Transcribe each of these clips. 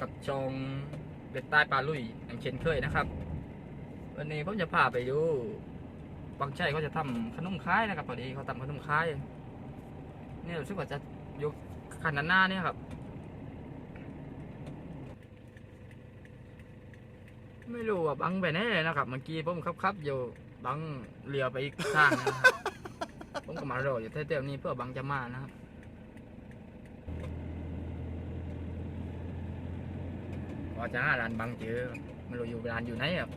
กับชองเด็ดใต้ปลาลุยอย่างเช่นเคยนะครับ วันนี้ผมจะพาไปดูบางชัยเขาจะทำขนมคล้ายนะครับพอดีเขาทำขนมคล้ายเนี่ยรู้สึกว่าจะยู่คันนานาเนี่ยครับไม่รู้ว่าบังไปแน่นะครับเมื่อกี้ผมขับขับๆอยู่บังเลี้ยวไปอีกข้างนะครับผมก็มารออยู่แถวๆนี้เพื่อบังจะมานะครับ พอจะหาร้านบังเจอไม่รู้อยู่ร้านอยู่ไหนครับ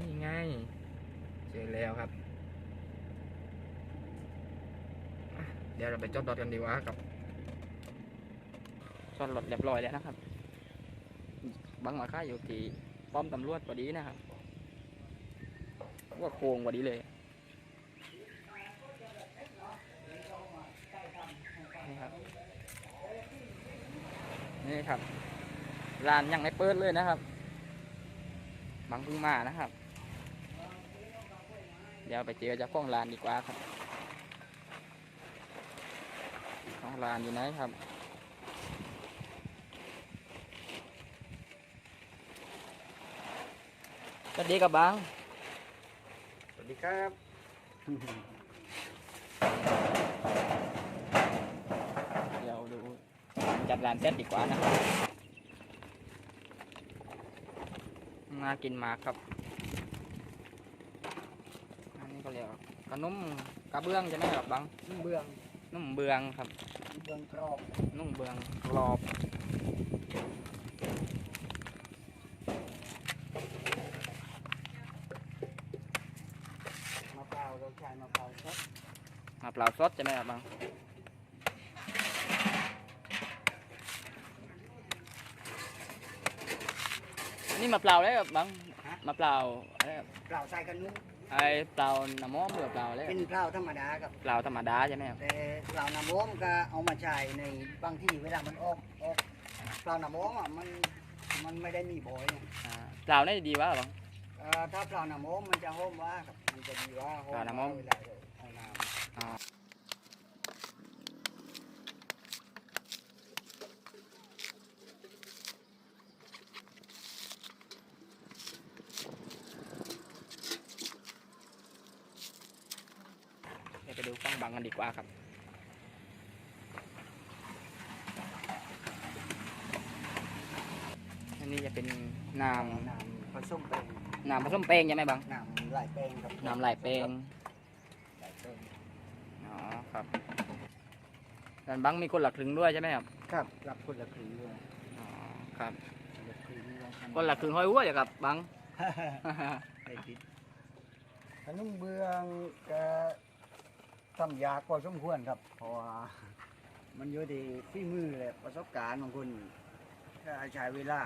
นี่ไงเจอแล้วครับ เดี๋ยวเราไปจอดรถกันดีกว่าครับ จอดรถเรียบร้อยแล้วนะครับ บังมาค่าอยู่ที่ป้อมตำรวจพอดีนะครับ ว่าโค้งพอดีเลยนี่ครับนี่ครับร้านยังไม่เปิดเลยนะครับบังพิ่งมานะครับ เดี๋ยวไปเจอเจ้าของร้านดีกว่าครับเจ้าของร้านอยู่ไหนครับ สวัสดีครับบังสวัสดีครับ เดี๋ยวดูจัดร้านเซ็ตดีกว่านะครับน่ากินมากครับอันนี้เขาเรียกว่าขนมกระเบื้องใช่ไหมครับบังเบื้องนุ่มเบืองครับเบื้องกรอบนุ่มเบืองกรอบ มะพร้าวเราใช้มะพร้าวครับมะพร้าวสดใช่ไหมครับบังนี่มะพร้าวอะไรครับบังมะพร้าวอะไรครับเปล่าใส่กันนุ้งไอ้เปล่าน้ำมอมหรือเปล่าอะไรเป็นเปล่าธรรมดาครับ เปล่าธรรมดาใช่ไหมครับแต่เปล่าน้ำม้อมก็เอามาใช้ในบางที่เวลามันออกออกเปล่าน้ำม้อมอะมันมันไม่ได้มีบ่อยเนี่ยอ่าเปล่านี่ดีวะบังเอ่อถ้าเปล่าน้ำม้อมมันจะห้อมว่าครับมัน จะดีว่าห้อมเปล่าน้ำม้อมเวลาเราเอาน้เดี๋ยวไปดูฟังบังกันดีกว่าครับอันนี้จะเป็นน้ำน้ำผสมแป้ง น้ำผสมแป้งใช่ไหมบังน้ำลายแป้งครับน้ำลายแป้งลายแป้งอ๋อครับด้านบังมีคนหลักครึ่งด้วยใช่ไหมครับครับรับคนละครึ่งด้วยอ๋อครับคนละครึ่งด้วยคนหลักครึ่งห้อยวัวอย่าครับบังไอ้ติดขนมเบืองก็ทำยากพอสมควรครับเพราะว่ามันอยู่ที่ฝีมือและประสบการณ์ของคุณถ้าใช้เวลา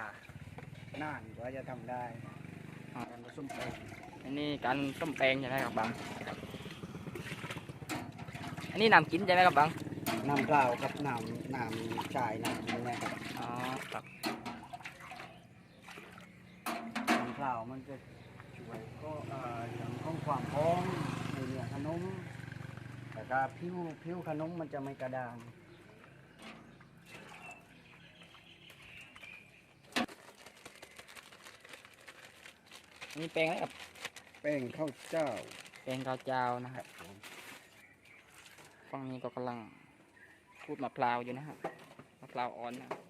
นานกว่าจะทำได้อ่า การผสมแป้งอันนี้การส้มแป้งใช่ไหมครับบังอันนี้น้ำกินใช่ไหมครับบังน้ำเปล่ากับน้ำน้ำชายน้ำนี่นะครับอ๋อครับน้ำเปล่ามันจะช่วยก็เอ่อเรื่องของความหอมในเนื้อขนมแต่ก็ผิวผิวขนมมันจะไม่กระด้าง อันนี้แป้งอะไรครับ แป้งข้าวเจ้าแป้งข้าวเจ้านะครับฝั่งนี้ก็กำลังพูดมะพร้าวอยู่นะครับมะพร้าวอ่อนนะครับ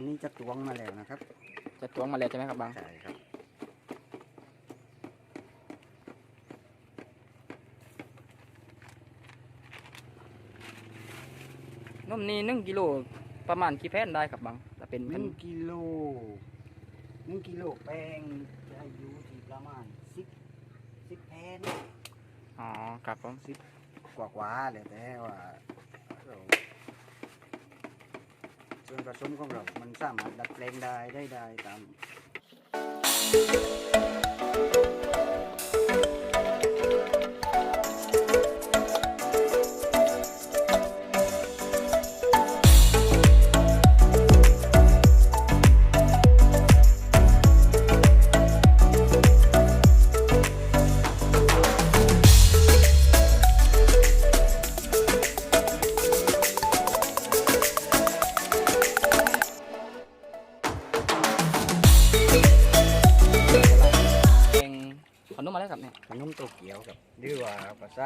อันนี้จะตวงมาแล้วนะครับจะตวงมาแล้วใช่ไหมครับบังใช่ครับ นมนี่หนึ่งกิโลประมาณกี่แผ่นได้ครับบังเป็นหขนนึ่งมกิโลหนึ่งกิโลแป้งจะอยู่ที่ประมาณสิบสิบแผ่นอ๋อครับผมกว่ากว่าๆเลยแต่ว่าเรา ส่วนผสมของเรา มันสามารถดัดแปลงได้ได้ได้ตาม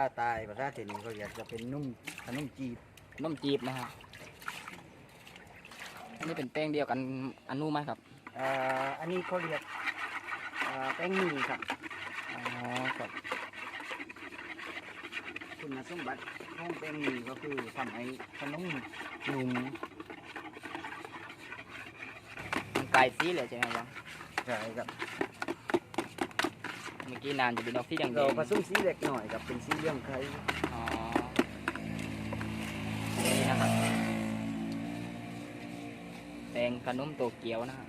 าภาษาใต้ภาษาเทนเขาอยากจะเป็นนุ่มขนมจีบขนมจีบนะฮะอันนี้เป็นแป้งเดียวกันอันนู้นไหมครับอ่าอันนี้เขาเรียกอ่าแป้งหมี่ครับอ๋อครับคุณสมบัติของแป้งหมี่ก็คือทำให้ขนมนุ่มมันไก่สีเลยใช่ไหมครับใช่ครับเมื่อกี้นานจะเป็นออกสีแดงเราๆผสมสีเล็กหน่อยกับเป็นสีเหลืองไข่อ๋อนี่นะครับแป้งขนมโตเกียวนะครับ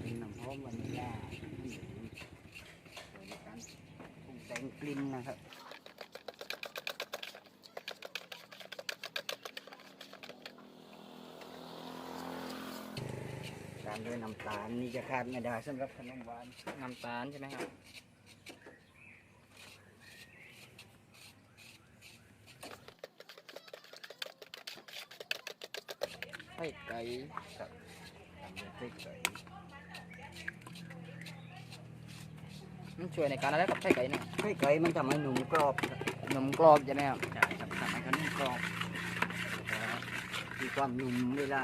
เป็นน้ำหอมวานิลลาน้ำเหลืองโดยการปรุงแต่งกลิ่นนะครับตาม ด้วยน้ำตาลนี่จะขาดไม่ได้สำหรับขนมหวานน้ำตาลใช่ไหมครับไข่ไก่ครับตามด้วยพริกไก่มันช่วยในการอะไรกับไข่ไก่เนี่ยไข่ไก่มันทำให้หนุ่มกรอบครับนมกรอบใช่ไหมครับใช่ครับทำให้ขนมกรอบ มีความนุ่มเวลา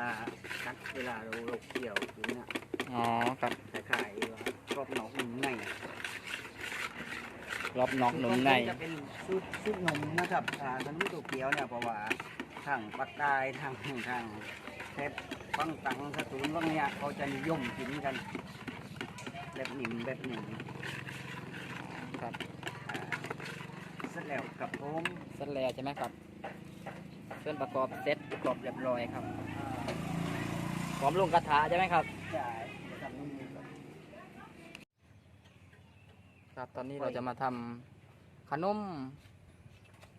กัดเวลาเราเราเคี่ยวถึงเนี่ยอ๋อครับคล้ายๆว่ากรอบนอกนุ่มในกรอบนอกหนุ่มในจะเป็นซุปซุปนมนะครับอ่าขนมตัวเกียวเนี่ยเพราะว่าทางปักใต้ทางทางเทปฟังตังสตูลบางเนี่ยเขาจะนิยมกินกันแบบหนิ่มแบบหนิ่มครับอ่าเสร็จแล้วกับผมเสร็จแล้วใช่ไหมครับ ส่วนประกอบเสร็จประกอบเรียบร้อยครับพร้อมลงกระทะใช่ไหมครับจะทำนุ่มกับครับตอนนี้เราจะมาทำขนม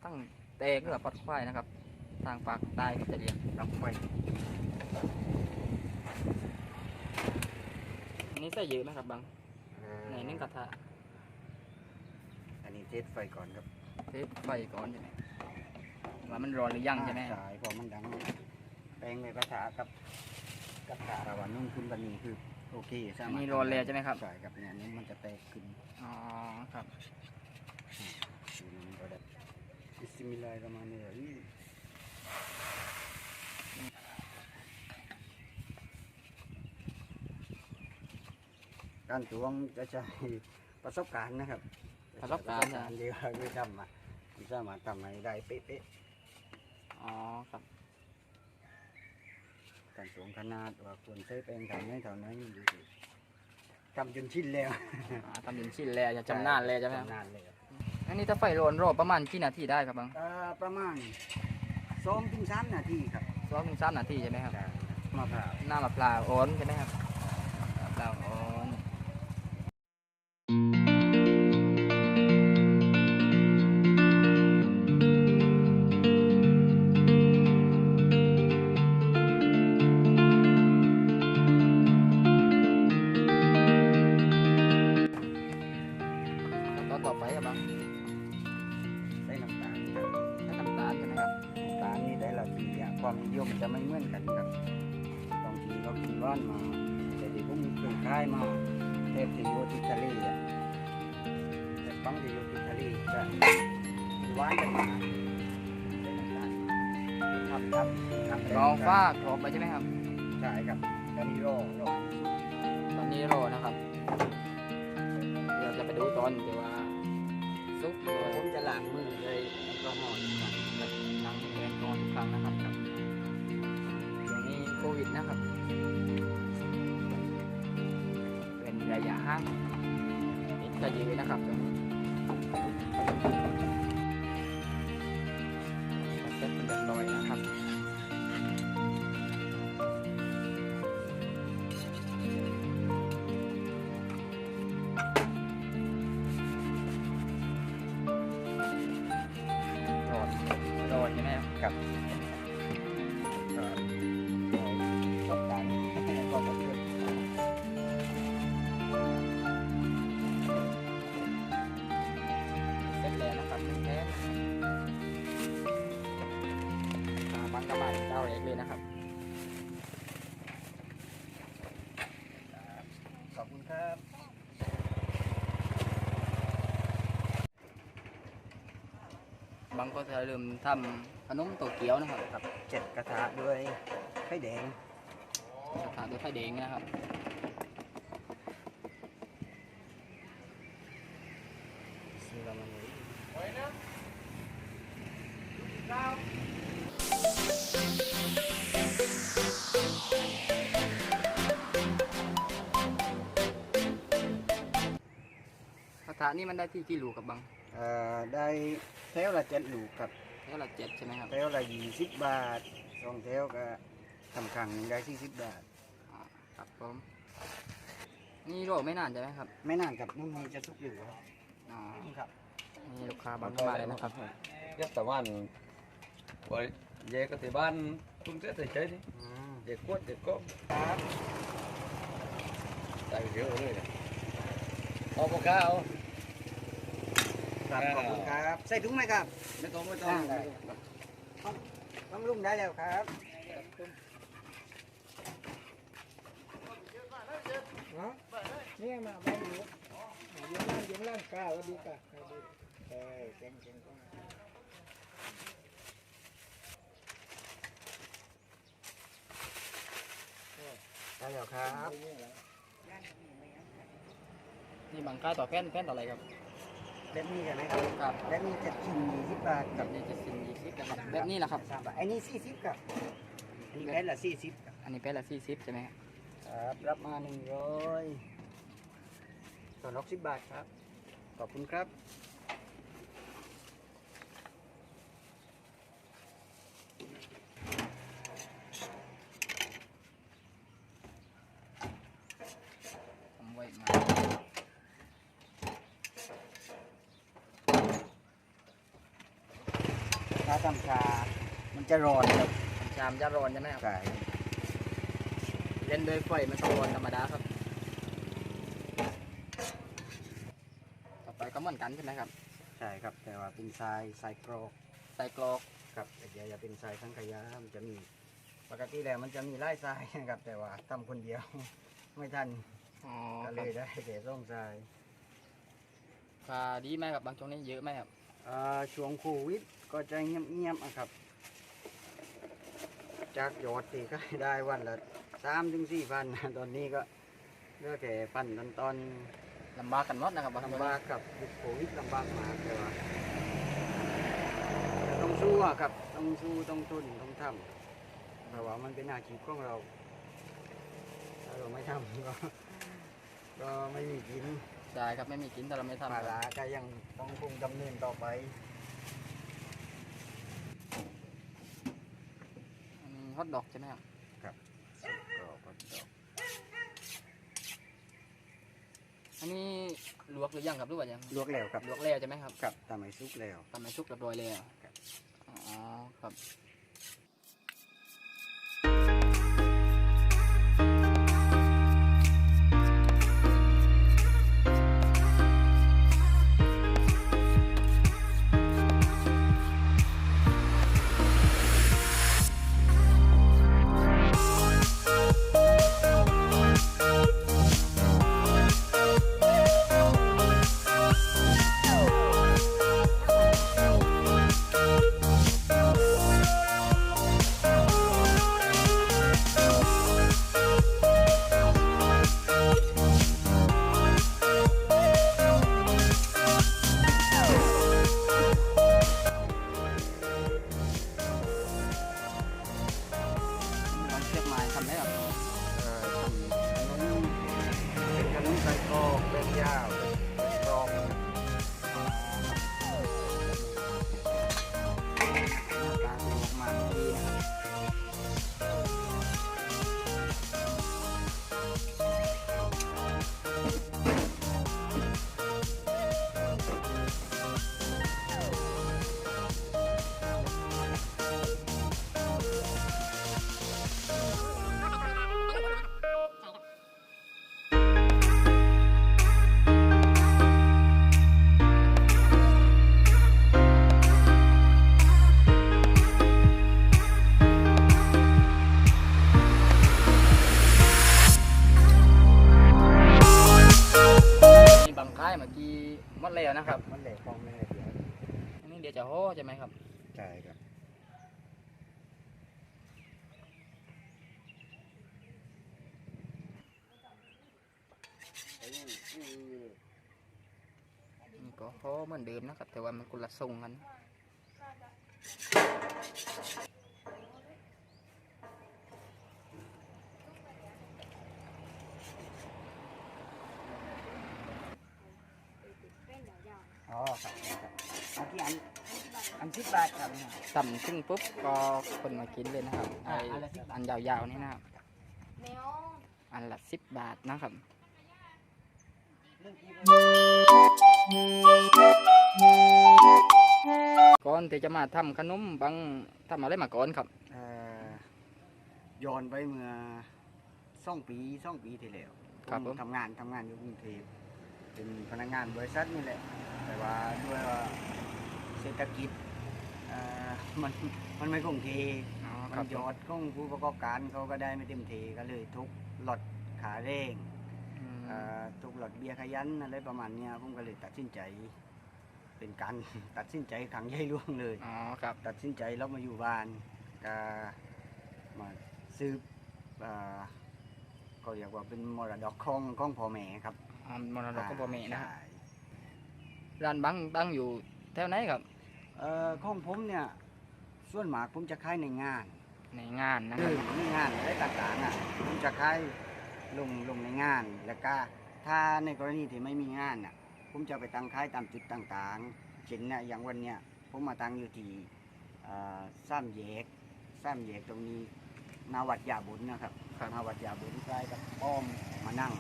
ตั้งเตะกับปัดควายนะครับ ทางปากใต้ก็จะเรียกกับไฟอันนี้ใส่เยอะไหมครับบางอ่าในนึ่งกระทะอันนี้เทสไฟก่อนครับเทไฟก่อนใช่ไหม ว่ามันร้อนหรือยังใช่ไหมใช่พอมันดัง แปลงในภาษากับกับถาระหว่างนุ่มขึ้นบันนี้คือโอเคสาอันมารถนี้ร้อนแล้วใช่ไหมครับใช่ครับเนี่ยอันนี้มันจะแตกขึ้นอ๋อครับดูมันก็ได้บิสมิลลาฮิรเราะห์มานิรเราะฮีม การตวงจะใช้ประสบการณ์นะครับประสบการณ์ปะสบเดียวคือทำมามันสามารถทำให้ได้เป๊ะ อ๋อครับๆการตวงขนาดว่าควรใช้แปลงทำให้เท่านั้นดูสิทำจนชินแล้วอ่าทำเป็นชิ้นแล้วจะจำนานแล้วใช่ไหมครับ จำนานแล้วอันนี้ถ้าไฟร้อนรอบประมาณกี่นาทีได้ครับบางเอ่อประมาณสองถึงสามนาทีครับสองถึงสามนาทีใช่ไหมครับมะพร้าว หน้ามะพร้าวอ่อนใช่ไหมครับมะพร้าวอ่อน กันมาใส่น้ำตาลครับครับครับรอฟ้ากรอบไปใช่ไหมครับ ใช่ครับจะมีรอรอตอนนี้รอนะครับ เราจะไปดูตอนที่ว่าซุปโดยผมจะล้างมือเลยแอลกอฮอล์ก่อนแบบล้างมือแอลกอฮอล์ทุกครั้งนะครับครับอย่างนี้โควิดนะครับ เป็นระยะห่างนิดจะยืนนะครับตรงนี้ เบางก็จะเริ่มทำขนมโตเกียวนะครับครับเจ็ดกระทะด้วยไข่แดงสถานด้วยไข่แดงนะครับซื้อเรามาเลยกระทะนี่มันได้ที่กี่ลูกกับบางเอ่อได้ แถวละเจ็ดลูกครับแค่ละเจ็ดใช่ไหมครับแถวละยี่สิบบาทสองแถวก็ทำครั้งหนึ่งได้สี่สิบบาทอ่าครับผมนี่โรคไม่นานใช่ไหมครับไม่นานกับนุ่มนี้จะสุกอยู่ครับอ๋อครับนี่ลูกค้าบางก็มาเลยนะครับ nhất tờ ban vậy về có thể ban không sẽ thể chơi đi อืม để quất để có ครับ tại vì thiếu rồi này có có cao ครับขอบคุณครับ ใส่ถุงไหมครับ mới có mới À, to đây. ต้องลุงได้แล้วครับนี่มาไม่รู้เยี่ยมล่างเยี่ยมล่างกล้าวัดีกะเออเก่งเก่งก็ได้แล้วครับ นี่บางค่ายต่อแป้นแป้นต่ออะไรครับ แบบนี้กันไหมครับครับแบบนี้จะกินยี่สิบบาทแบบนี้จะสินยี่สิบนะครับแบบนี้แหละครับ สามบาทอันนี้สี่สิบครับอันนี้แค่ละสี่สิบครับอันนี้แป้นละสี่สิบใช่ไหมครับครับรับมาหนึ่งร้อยต่อล็อกสิบบาทครับ ขอบคุณครับ ผมไว้มา ถ้าทำชา มันจะร้อนครับชามจะร้อนใช่ไหมครับ ใช่เล่นด้วยไฟมันต้องร้อนธรรมดาครับ ต่อไปก็เหมือนกันใช่ไหมครับ ใช่ครับ แต่ว่าเป็นทรายทรายกรอกใส่กรอกครับแต่เดี๋ยวจะเป็นทรายสังขยามันจะมี ปกติแล้วมันจะมีไล่ทรายนะครับ แต่ว่าทำคนเดียว ไม่ทันอ๋อก็คเลรับยได้แต่ร่องทรายค่าดีไหมครับบางช่วงนี้เยอะไหมครับอ่า ช่วงโควิดก็จะเงียบๆอะครับ จากยอดที่ก็ได้วันละสามถึงสี่พันตอนนี้ก็เหลือกแค่พันตอนตอนลำบากกันหมดนะครับบางช่วงลำนี้บากกับยุคโควิดลำบากมากเลยว่าแต่ต้องสู้อะครับต้องสู้ต้องทนต้องทำเพราะว่ามันเป็นอาชีพของเราถ้าเราไม่ทำก็ก็ไม่มีกิน ใช่ครับไม่มีกินแต่เราไม่ทำภาคระรับก็ยังต้องคงดำเนินต่อไปอันนี้ฮอตดอกใช่ไหมครับก็ก็อันนี้ลวกหรือยังครับหรือว่ายังลวกแล้วครับลวกแล้วใช่ไหมครับกับทำให้สุกแล้ว ทำให้ชุกเรียบร้อยแล้วครับ อ๋อครับ แล้วนะครับมันแหลกฟองไม่ละเอียดอันนี้เดี๋ยวจะห่อใช่ไหมครับใช่ครับนี่ก็ห่อเหมือนเดิมนะครับ แต่ว่ามันคนละทรงกัน อ๋อครับครับเอาที่อันอันสิบบาทครับต่ำซึ่งปุ๊บก็คนมากินเลยนะครับไออ่าอันละ10บาทอันยาวๆนี่นะครับ อันละสิบบาทนะครับ ก่อนที่จะมาทำขนมบางทำอะไรมาก่อนครับเอ่อย้อนไปเมื่อสองปีสองปีที่แล้วครับผม ทำงานทำงานอยู่กรุงเทพ เป็นพนักงานบริษัทนี่แหละ แต่ว่าด้วยว่าเศรษฐกิจเอ่อมันมันไม่คงที่อ๋อคมัรับนยอดของผู้ประกอบการเขาก็ได้ไม่เต็มทีก็เลยทุกหลอดขาเร่งอืมเอ่อทุกหลอดเบียร์ขยันอะไรประมาณเนี้ยผมก็เลยตัดสินใจเป็นการตัดสินใจครั้งใหญ่หลวงเลยอ๋อครับตัดสินใจเรามาอยู่บ้านก็มาซื้อเอ่อก็เรียกว่าเป็นมรดกของของพ่อแม่ครับ อ๋อมรดกก็บ่มีนะคใช่รับร้านบังตั้งอยู่แถวไหนครับเอ่อของผมเนี่ยส่วนมากผมจะขายในงานในงานนะคคืรับอมีงานอะไรต่างๆอะผมจะขายลงลงในงานแล้วก็ถ้าในกรณีที่ไม่มีงานอะผมจะไปตั้งขายตามจุดต่างๆเช่นเนี่ยอย่างวันเนี้ยผมมาตั้งอยู่ที่เอ่อซ้ำแยกซ้ำแยกตรงนี้นาวัดยาบุญนะครับครับนาวัดยาบุญใกล้กับอ้อมมานั่ง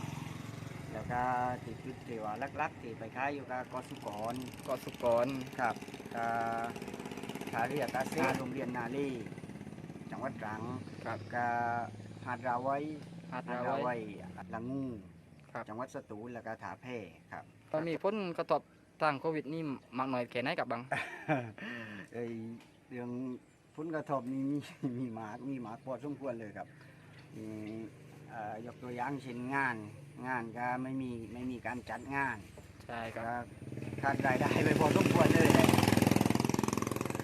แล้วก็ติดจุดที่ว่าลักๆที่ไปขายอยู่กับกสุกรก็สุกรครับก็ทาเรียตาเซ่โรงเรียนนาลีจังหวัดตรังครับก็หาดราไว้หาดหาดราราไว้ไว้ละงูครับจังหวัดสตูลแล้วก็ถาแพร่ครับก็มีผลกระทบทางโควิดนี่มากหน่อยแค่ไหนกับบังเอ้ยเรื่องผลกระทบนี่มีมีหมากมีหมากพอสมควรเลยครับมีเอ่อ ยกตัวอย่างเช่นงาน งานก็ไม่มีไม่มีการจัดงานใช่คก็รับขาดรายได้ไปพอสมควรเลยแหละ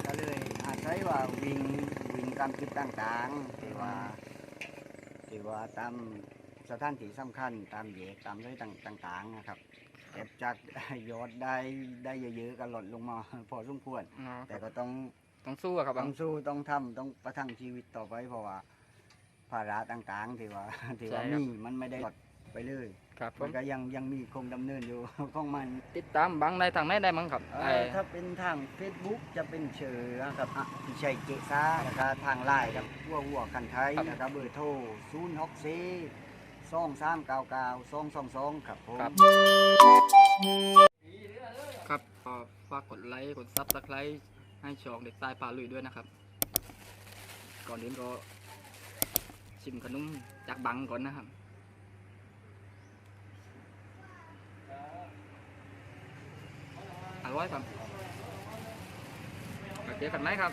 ก็เลยอาศัยว่าวิ่งวิ่งตามจุดต่างๆที่ว่าที่ว่าตามสถานที่สำคัญตามแยกตามเลยต่างๆนะครับเก็บจากยอดได้ได้เยอะๆก็ลดลงมาพอสมควรอ๋อแต่ก็ต้องต้องสู้อะครับต้บัองงสู้ต้องทำต้องประทังชีวิตต่อไปเพราะว่า ภาระต่างๆที่ว่าที่ว่าใช่ครับ มีมันไม่ได้ลดไปเลยครับผมันมก็ยังยังมีคงดำเนินอยู่ ของมันติดตามบังได้ทางไหนได้มั้งครับเอ่ไอ้อถ้าเป็นทาง Facebook จะเป็นเชื่อนะครับอะพี่ชัยเจซ่าแล้วก็ทางไลน์ครับวัววัวกันไทยนะครับเบอร์โทร0 6 4 2 3 9 9 2 2 2ครับผม ครับครับก็ฝากกดไลค์กดซับสไครต์ให้ช่องเด็กใต้ป่าลุยด้วยนะครับ ก่อนอื่นก็ ชิมขนมจากบังก่อนนะครับอร่อยครับโอเคกันไหมครับ